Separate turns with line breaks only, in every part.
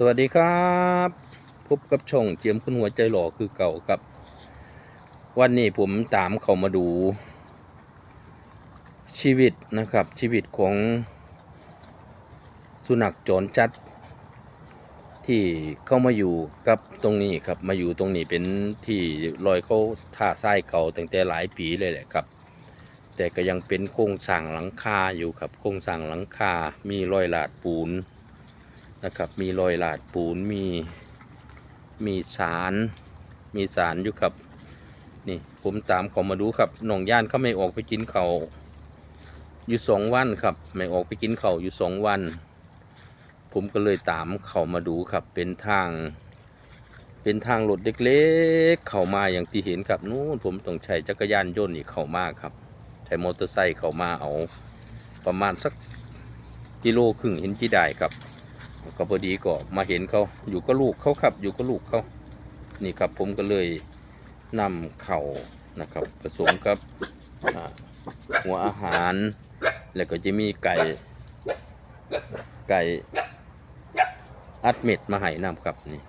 สวัสดีครับพบกับช่องเจียมขึ้นหัวใจหล่อคือเก่าครับ วันนี้ผมตามเขามาดู ชีวิตนะครับชีวิตของสุนัขจรจัด ที่เข้ามาอยู่กับตรงนี้ครับมาอยู่ตรงนี้เป็นที่ลอยเขาท่าทรายเก่าตั้งแต่หลายปีเลยแหละครับ แต่ก็ยังเป็นโครงสร้างหลังคาอยู่ครับโครงสร้างหลังคา มีรอยหลาดปูน นะครับ มีรอยหลาดปูน มี มีสาร มีสารอยู่ครับ นี่ผมตามเขามาดูครับหนองย่านเขาไม่ออกไปกินเขาวอยู่สองวันครับ ไม่ออกไปกินเขาวอยู่สองวัน ผมก็เลยตามเขามาดูครับ เป็นทาง เป็นทางรถเล็กๆ เข้ามาอย่างที่เห็นครับนู้นผมต้องใช้จักรยานยนต์นี่เข้ามาครับ ใช้มอเตอร์ไซค์เข้ามาเอา ประมาณสักกิโลครึ่งเห็นที่ได้ครับ ก็พอดีก็มาเห็นเขาอยู่ก็ลูกเขาครับ อยู่ก็ลูกเขานี่ครับผมก็เลยนำเข่านะครับ ผสมกับหัวอาหาร แล้วก็จะมีไก่ไก่อัดเม็ดมาให้นำครับนี่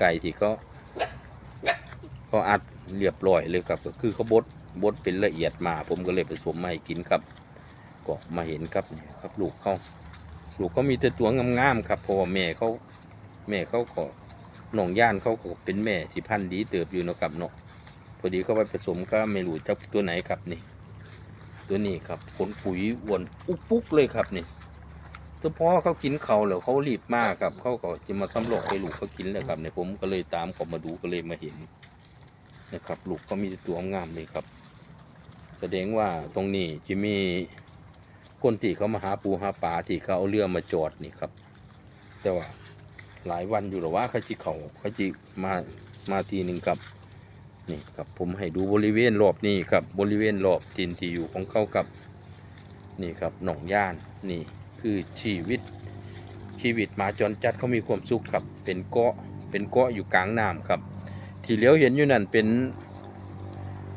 ไก่ที่เขาเขาอัดเรียบร้อยเลยครับก็คือเขาบดบดเป็นละเอียดมา ผมก็เลยผสมมาให้กินครับก็มาเห็นครับนี่ครับลูกเขา ลูกก็มีแต่ตัวงามๆครับเพราะว่าแม่เขาแม่เขาก็หนองย่านเขาก็เป็นแม่สิพันธุ์ดีเติบอยู่เนาะครับเนาะพอดีเขาไปผสมก็ไม่รู้จะตัวไหนครับนี่ ตัวนี้ครับขนปุ๋ยอ้วนอุกปุกเลยครับนี่ตัวพ่อเขากินเขาแล้วเขารีบมากครับเขาก็จะมาทำหลอกให้ลูกเขากินเลยครับเนี่ยผมก็เลยตามเขามาดูก็เลยมาเห็นนะครับ ลูกเขามีแต่ตัวงามเลยครับ แสดงว่าตรงนี้จะมี คนที่เขามาหาปูหาปลาที่เขาเอาเรือมาจอดนี่ครับ แต่ว่าหลายวันอยู่หรอว่าเขาจิเขาเขาจิมามาทีหนึ่งครับนี่ครับผมให้ดูบริเวณรอบนี้ครับบริเวณรอบทินที่อยู่ของเขาครับนี่ครับหนองย่านนี่คือชีวิตชีวิตหมาจรจัดเขามีความสุขครับ เป็นเกาะเป็นเกาะอยู่กลางน้ำครับ ที่เลี้ยวเห็นอยู่นั่นเป็น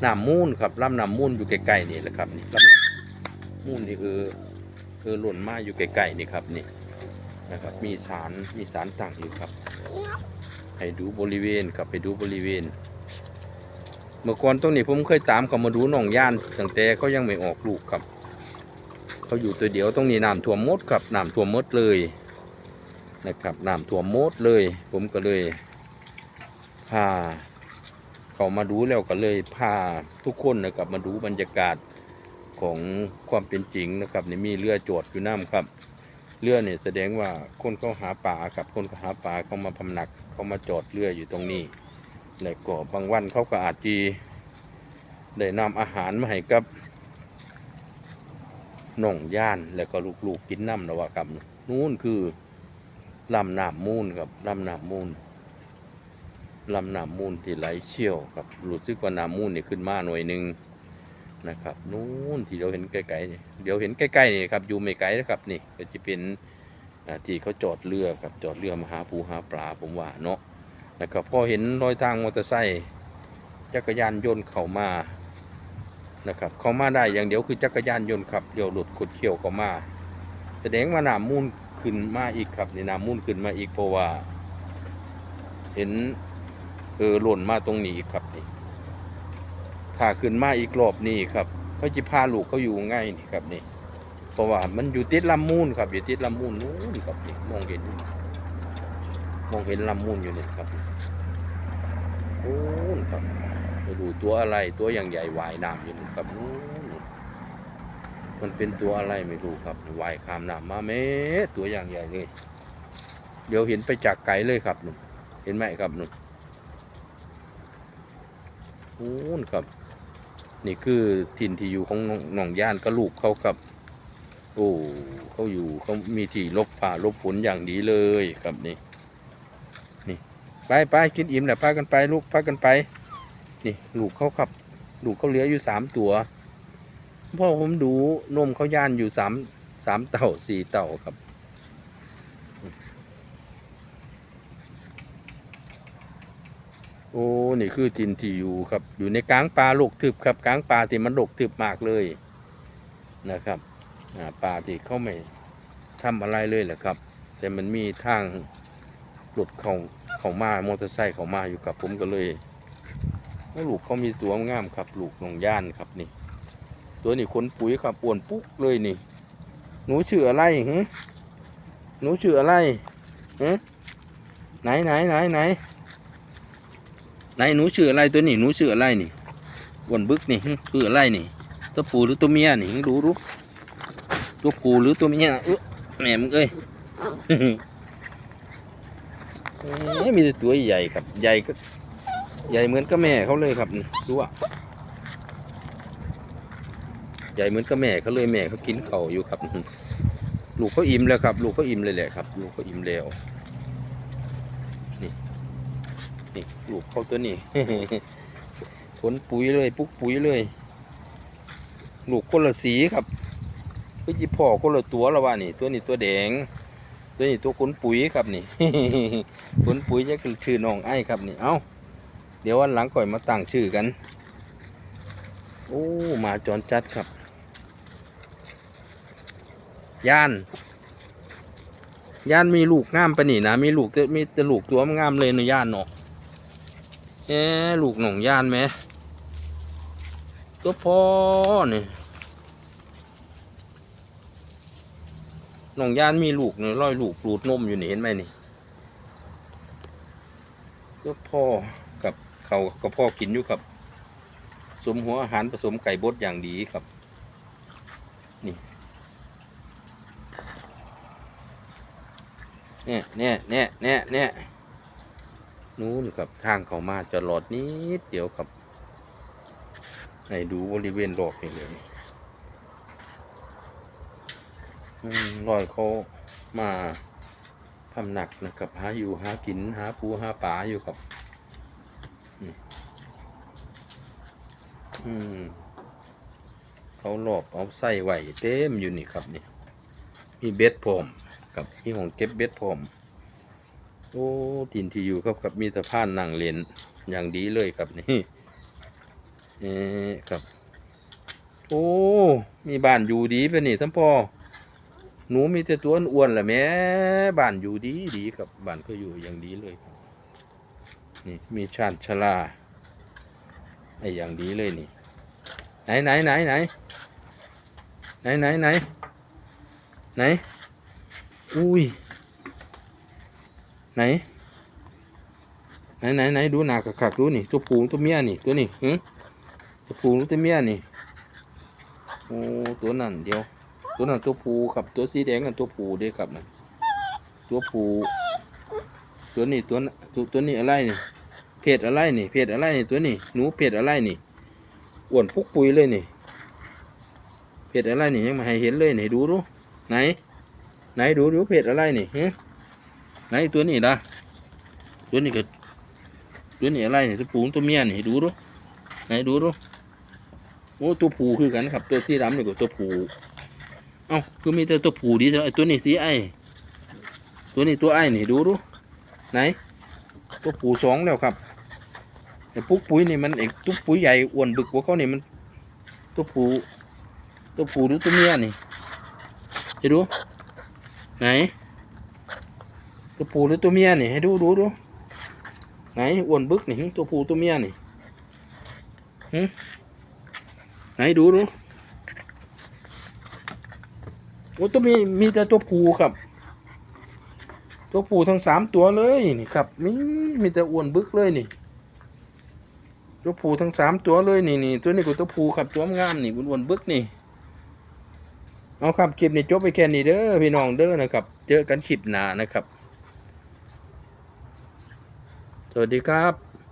น้ำมูลครับลำน้ำมูลอยู่ใกล้ๆนี่แหละครับนี่ลำน้ำ มูลนี่คือ คือหล่นมาอยู่ใกล้ๆนี่ครับนี่นะครับ มีสารมีสารต่างอยู่ครับให้ดูบริเวณครับไปดูบริเวณ เมื่อก่อนตรงนี้ผมเคยตามเขามาดูหนองย่านตั้งแต่เขายังไม่ออกลูกครับเขาอยู่ตัวเดียวตรงนี้น้ำท่วมมดครับน้ำท่วมมดเลยนะครับน้ำท่วมมดเลย ผมก็เลยพาเขามาดูแล้วก็เลยพาทุกคนนะครับมาดูบรรยากาศ ของความเป็นจริงนะครับนี่มีเรือโจดอยู่น้ำครับเรือเนี่ยแสดงว่าคนเขาหาปลาครับคนเขาหาปลาเขามาพำนักเขามาจอดเรืออยู่ตรงนี้แล้วก็บางวันเขาก็อาจจะได้นำอาหารมาให้กับน่องย่านแล้วก็ลูกๆกินน้ำนะว่าครับนู่นคือลำน้ำมูลครับลำน้ำมูลลำน้ำมูลที่ไหลเชี่ยวครับรู้สึกว่าน้ำมูลนี่ขึ้นมาหน่อยหนึ่ง นะครับนู้นที่เราเห็นไกลๆนี่เดี๋ยวเห็นใกล้ๆนี่ครับอยู่ไม่ไกลนะครับนี่ก็จะเป็นที่เขาจอดเรือครับจอดเรือมาหาปูหาปลาผมว่าเนาะนะครับพอเห็นรอยทางมอเตอร์ไซค์จักรยานยนต์เข้ามานะครับเข้ามาได้อย่างเดียวคือจักรยานยนต์ขับเดี๋ยวหลุดขุดเขี่ยวเข้ามาแสดงว่าน้ำมูลขึ้นมาอีกครับในน้ำมูลขึ้นมาอีกเพราะว่า เห็นเออหล่นมาตรงนี้อีกครับนี่ ถ้าขึ้นมาอีกรอบนี่ครับเขาจะพาลูกเขาอยู่ง่ายนี่ครับนี่ เพราะว่ามันอยู่ติดลำมูลครับอยู่ติดลำมูลนู้นครับมองเห็นมองเห็นลำมูลอยู่นี่ครับนู้นครับไม่รู้ตัวอะไรตัวอย่างใหญ่วายน้ำอยู่นู่ครับนู้นมันเป็นตัวอะไรไม่รู้ครับวายข้ามน้ำมาเมตัวอย่างใหญ่เลยเดี๋ยวเห็นไปจากไกลเลยครับนุ่นเห็นไหมครับนุ่นนู่นครับ นี่คือถิ่นที่อยู่ของหนองย่านกระลูกเขาครับ โอ้เขาอยู่เขามีที่ลบฝ่าลบฝนอย่างดีเลยครับนี่นี่ไปไปกินอิ่มแหละพากันไปลูกพากันไป นี่ลูกเขาครับลูกเขาเหลืออยู่สามตัวพ่อผมดูนมเขาย่านอยู่สามสามเต่าสี่เต่าครับ อ้นี่คือทินที่อยู่ครับ อยู่ในกลางป่าโลกทึบครับกลางป่าที่มันโลกทึบมากเลยนะครับป่าที่เขาไม่ทำอะไรเลยแหละครับ แต่มันมีทางรถเขาเขามามอเตอร์ไซค์เขามาอยู่กับผมก็เลยลูกเขามีตัวงามครับลูกหนองย่านครับนี่ ตัวนี้คนปุ๋ยครับอ้วนปุ๊กเลยนี่ หนูชื่ออะไรหึหนูชื่ออะไรหึไหนไหนไหนไหน ไหนหนูชื่ออะไรตัวนี้หนูชื่ออะไรนี่วนบึกนี่หึชื่ออะไรนี่ ตัวผู้หรือตัวเมียนี่หึดูดูตัวผู้หรือตัวเมียเออแหม่มึงเอ้ยเอ้ยมีตัวใหญ่ครับ ใหญ่ก็ ใหญ่เหมือนกับแม่เขาเลยครับดูอะใหญ่เหมือนกับแม่เขาเลยแม่เขากินเขาอยู่ครับ ลูกเขาอิ่มแล้วครับ ลูกเขาอิ่มเลยแหละครับ ลูกเขาอิ่มแล้วนี่ นี่ลูกเขาตัวนี้ขนปุ๋ยเลย ปุ๊กปุ๋ยเลย ลูกคนละสีครับก็ยี่พ่อคนละตัวล้วว่านี่ ตัวนี้ตัวแดง ตัวนี้ตัวขนปุ๋ยครับนี่ขนปุ๋ยจะคือชื่อน้องไอ้ครับนี่ เอ้า เดี๋ยววันหลังก่อยมาตั้งชื่อกัน โอ้มาจรจัดครับ ย่าน ย่านมีลูกงามปะนี่นะ มีลูกมีแต่ลูกตัวมันงามเลยเนะย่านเนาะ เอ๊ลูกหนองยานไหมตัวพ่อนี่ยหนองยานมีลูกเนี่ยร้อยลูกปลูดนมอยู่นี่เห็นไหมนี่ตัวพ่อกับเขากับพ่อกินอยู่ครับสมหัวอาหารผสมไก่บดอย่างดีครับ นี่เนี่ยเนี่ยเนี่ยเนี่ยเนี่ย นู้นครับทางเขามาจะหลอดนิดเดียวครับให้ดูบริเวณรอบนี่เลยรอยเขามาทำหนักนะครับหาอยู่หากินหาปูหาปลาอยู่ครับอืมอืมเขาหลอบเอาไส้ไหวเต็มอยู่นี่ครับนี่มีเบ็ดพร้อมกับมีของเก็บเบ็ดพร้อม โอ้ตินที่อยู่ครับกับมีสะพานนั่งเลนอย่างดีเลยครับนี่เอ๊ครับ โอ้ มีบ้านอยู่ดีไปนี่ท่านพ่อหนูมีแต่ตัวอ้วนแหละแม่บ้านอยู่ดีดีครับบ้านก็อยู่อย่างดีเลยครับนี่มีชานชลาไอ้อย่างดีเลยนี่ ไหนไหนไหนไหนไหนไหนไหนไหนอุ้ย ไหน ไหนไหนไหนดูหนากระคักดูนี่ตัวผูตัวเมียนี่ตัวนี้หึตัวผูตัวเมียนี่โอ้ตัวนั่นเดียว ตัวนั้นตัวผูครับตัวสีแดงกันตัวผูเด้ครับนะตัวผูตัวนี้ตัวน่ตัวตัวนี้อะไรนี่เพศอะไรนี่เพศอะไรนี่ตัวนี้หนูเพศอะไรนี่อ้วนปุกปุยเลยนี่เพศอะไรนี่ยังมาให้เห็นเลยนี่ดูดูไหน ไหนดูดูเพจอะไรนี่ฮะ ไหนตัวนี้ล่ะตัวนี้ก็ตัวนี้อะไรเนี่ยตัวปูตัวเมียนี่ดูดูไหนดูดูโอ้ตัวผูคือกันครับ ตัวที่ดำนี่ก็ตัวผูเอ้าคือมีแต่ตัวผูดีจังไอ้ตัวนี้สีไอ้ตัวนี้ตัวไอ้นี่ดูดูไหน ตัวผูสองแล้วครับไอ้ปุ๊กปุ๋ยนี่มันเอกตุ๊กปุ๋ยใหญ่อ้วนบึกกว่าเขานี่มัน ตัวผูตัวผูหรือตัวเมียนี่จะดูไหน ตัวผูหรือตัวเมียนี่ให้ดูดูดูไหนอ้วนบึกนี่ตัวผูตัวเมียนี่หึไหนดูดูโอ้ตัวมีมีแต่ตัวผูครับ ตัวผูทั้งสามตัวเลยนี่ครับมีมีแต่อ้วนบึกเลยนี่ ตัวผูทั้งสามตัวเลยนี่นี่ตัวนี้ก็ตัวผูครับตัวงามนี่อ้วนบึกนี่เอาครับคลิปนี้จบไปแค่นี้เด้อพี่น้องเด้อนะครับ เจอกันคลิปหน้านะครับ วัสดีครับ